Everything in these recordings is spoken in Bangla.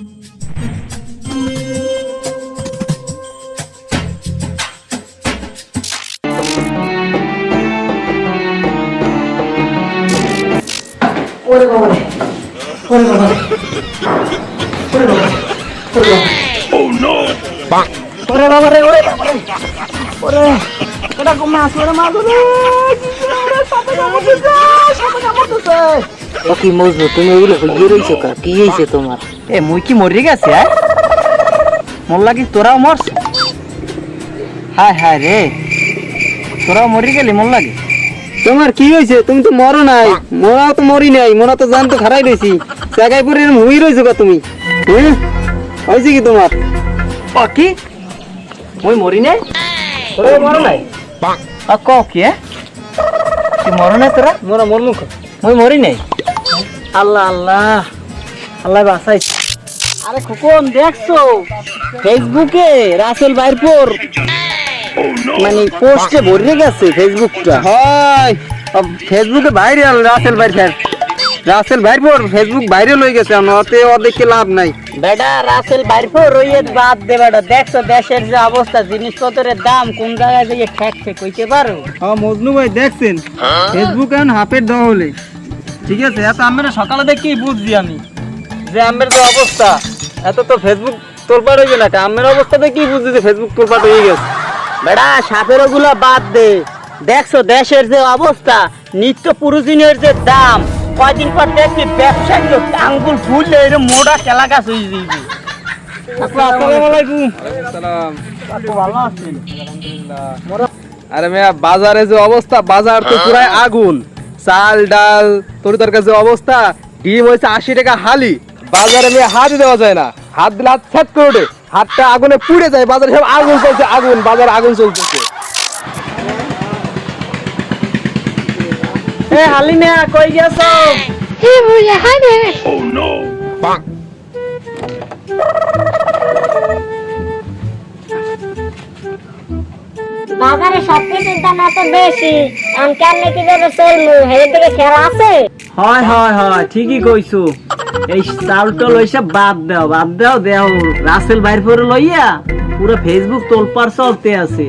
ওরে বাবা রে ওরে বাবা রে ওরে বাবা রে ওরে বাবা ওরে বাবা রে ওরে বাবা রে ওরে এটা কমে আসে ওরে মা গো রে ওরে সাপে কামড়তেছে সাপে কামড়তেছে ও কি মজবু তুমি ওগুলো হইয়ে রইছো কা? কি হয়েছে তোমার? এ মুই কি মরি গেছে হ্যাঁ? মোর লাগি তোরাও মরছ? হায় হায় রে। তোরাও মরি গেলি মোর লাগে? তোমার কি হয়েছে তুমি তো মরো নাই। মরাও তো মরি নাই মরা তো জান তো খারাই রয়েছি জায়গায় পরে হই রয়েছো কা তুমি? হ্যাঁ হয়েছে কি তোমার? ও কি? মুই মরি নাই? তোরা মর নাই? ক কি হ্যাঁ? মর নাই তোরা? মরা মরমু মুই মরি নাই? আল্লাহ আল্লাহ। আল্লাহ বাঁচাই আরে খোকন দেখছ? ফেসবুকে রাসেল বাইরপুর। মানে পোস্টে ভরে গেছে ফেসবুকটা। হয় ফেসবুকে viral Rasel Bhairpur. Rasel Bhairpur Facebook viral হয়ে গেছে। আমার অতে অদেরকে লাভ নাই। বেটা রাসেল বাইরপুর রইয়ে বাদ দে বেটা। দেখছ দেশের যে অবস্থা জিনিসপত্রের দাম কোন জায়গায় যে ঠেকছে কইতে পারো? হ্যাঁ মজনু ভাই দেখছেন? ফেসবুক এখন হাফের দহলে ঠিক আছে এত আমরা সকালে দেখেই বুঝছি আমি যে আমের যে অবস্থা। এত তো ফেসবুক তোলপাট হয়ে না আমের অবস্থা দেখেই বুঝছি যে ফেসবুক তোলপাট হয়ে গেছে। বেড়া সাপের ওগুলো বাদ দে। দেখছ দেশের যে অবস্থা নিত্য প্রয়োজনীয়ের যে দাম কয়দিন পর দেখবি ব্যবসায়ী আঙ্গুল ফুললে এরকম মোটা কেলা গাছ হয়ে যাবে আসসালামু আলাইকুম। ভালো আছেন? আরে মেয়া বাজারে যে অবস্থা বাজার তো পুরাই আগুন। চাল ডাল তরি তরকার কাছে অবস্থা ডিম হয়েছে আশি টাকা হালি। বাজারে মেয়ে হাত দেওয়া যায় না। হাত দিলে হাত ছ্যাট করে ওঠে। হাতটা আগুনে পুড়ে যায়। বাজারে সব আগুন চলছে আগুন। বাজার আগুন চলতেছে। এ হালিনা কই গেছো? বাজারে সবকিছুর দাম এত বেশি। এখন কেমনে কীভাবে চলবো? হের দিকে খেলা আছে? হয় হয় হয় ঠিকই কইছো। এই চাল টল বাদ দাও বাদ দাও দেও। রাসেল বাইর করে লইয়া পুরো ফেসবুক তোলপার চলতে আছে।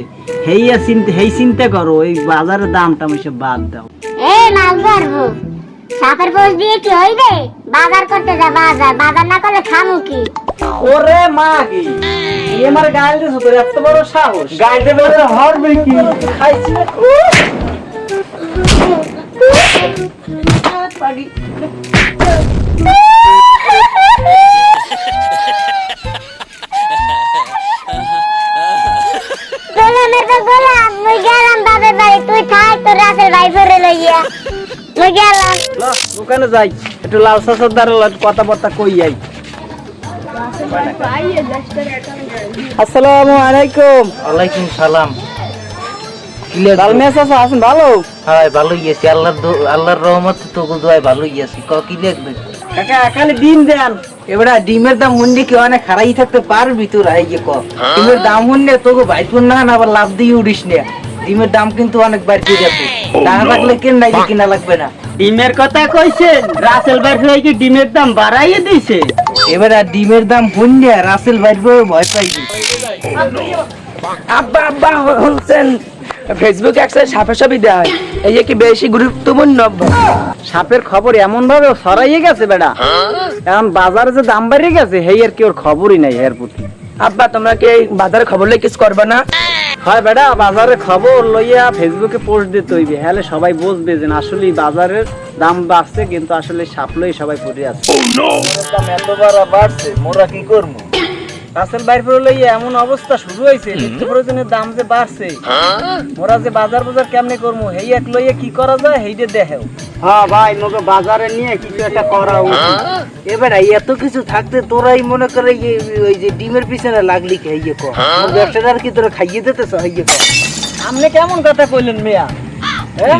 হেইয়া চিন্তা হেই চিন্তা করো এই বাজারের দামটা ওইসব বাদ দাও। এ মাছ ধরবো সাপের পোষ দিয়ে কি হইবে? বাজার করতে যা বাজার। বাজার না করলে খামু কি? ওরে মা কি? আমার গাল তোর এত বড় সাহস। গাল তো হরবে কি? খাইছি। না বাড়ি। দোকানে যাই একটু লাল সাসার দ্বারা কথাবার্তা কই যাই। আসসালামু আলাইকুম। ওয়ালাইকুম সালাম। আছেন ভালো? হাই ভালো গেছি আল্লাহর আল্লাহর রহমত তো দোয়ায় ভালো গেছি ক কি লিখবে? কাকা খালি ডিম দেন। এবারে ডিমের দাম হুন্ডে কি অনেক খারাই থাকতে পারবি তোর? আই ক ডিমের দাম হুন্ডে তোকে ভাইপুর না না আবার লাভ দিয়ে উড়িস না। ডিমের দাম কিন্তু অনেক বাড়তে গেছে টাকা থাকলে কেন নাই যে কিনা লাগবে না? ডিমের কথা কইছেন রাসেল ভাই কি ডিমের দাম বাড়াইয়ে দিছে? এবারে আর ডিমের দাম হুন্ডে রাসেল ভাইপুর ভয় পাইবি আব্বা আব্বা শুনছেন? ফেসবুক একসাথে সাপে সাপি দেয় এই যে কি বেশি গুরুত্বপূর্ণ সাপের খবর এমন ভাবে ছড়াইয়ে গেছে বেড়া। এখন বাজারে যে দাম বাড়িয়ে গেছে হেই আর কি ওর খবরই নাই এর প্রতি। আব্বা তোমরা কি এই বাজারে খবর লই কিছু করবে না? হয় বেটা বাজারে খবর লইয়া ফেসবুকে পোস্ট দিতে হইবে। হ্যালে সবাই বুঝবে যে আসলে বাজারের দাম বাড়ছে কিন্তু আসলে সাপ্লাই সবাই পড়ে আছে। দাম এত বাড়া বাড়ছে মোরা কি করব রাসেল বাইর করে লইয়া এমন অবস্থা শুরু হয়েছে নিত্য প্রয়োজনের দাম যে বাড়ছে। মোরা যে বাজার বাজার কেমনে করব হেই এক লইয়া কি করা যায় হেইটে দেখেও হ্যাঁ ভাই মোকে বাজারে নিয়ে কিছু একটা করা উচিত। এবার এত কিছু থাকতে তোরাই মনে করে যে ওই যে ডিমের পিছনে লাগলি কে ইয়ে কর ব্যবসাদার কি তোরা খাইয়ে দিতেছ ইয়ে কর আপনি কেমন কথা কইলেন মিয়া? হ্যাঁ?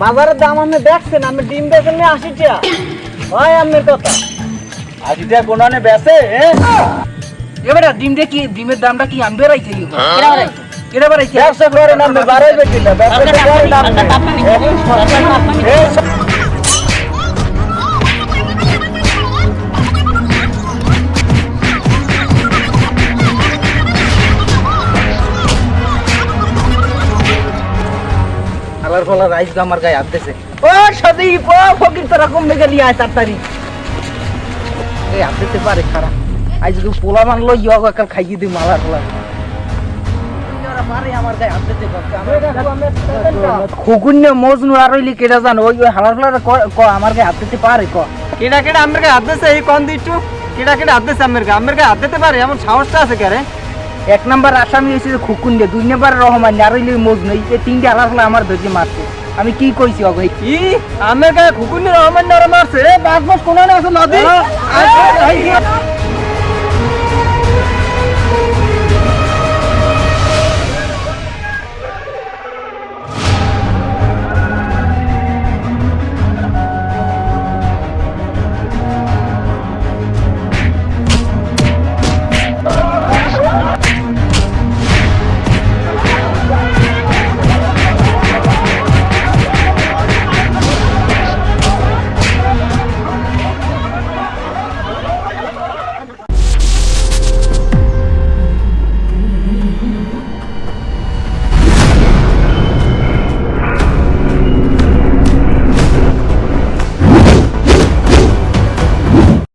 বাজারের দাম আপনি দেখছেন আমি ডিম বেচেন নিয়ে আশি টাকা। হয় আপনার কথা। আজিটা কোনানে বেসে এবারে ডিমটা কি ডিমের দামটা কি আমি বেরাইছে কেনা বেরাইছে ব্যবসা করে নামবে ব্যবসা করে নামবে রাইস আমার গায়ে হাত ও সদীপ ও ফকির তোরা কম লেগে নিয়ে আয় তারিখ এই হাত পারে খারাপ। আজ যদি পোলা মানলো ইয়া কাল খাইয়ে দিই মজনু আর কেটা জানো? ওই হালার ফালার ক আমার গায়ে হাত দিতে পারে ক? কেডা কেডা আমের গায়ে হাত দিছে এই কন দিচ্ছু কেডা কেডা হাত দিছে আমের গায়ে? আমের গায়ে হাত দিতে পারে? এমন সাহসটা আছে কে এক নাম্বার আসামি হয়েছে খুকুন্ডে দুই নাম্বার রহমান আর মজনু। এই তিনটে হালার ফালা আমার ধৈর্য মারছে। আমি কি কইছি অগ? কি? আমার গায়ে খুকুনি রহমান নরম মারছে বাস বাস না আছে নদী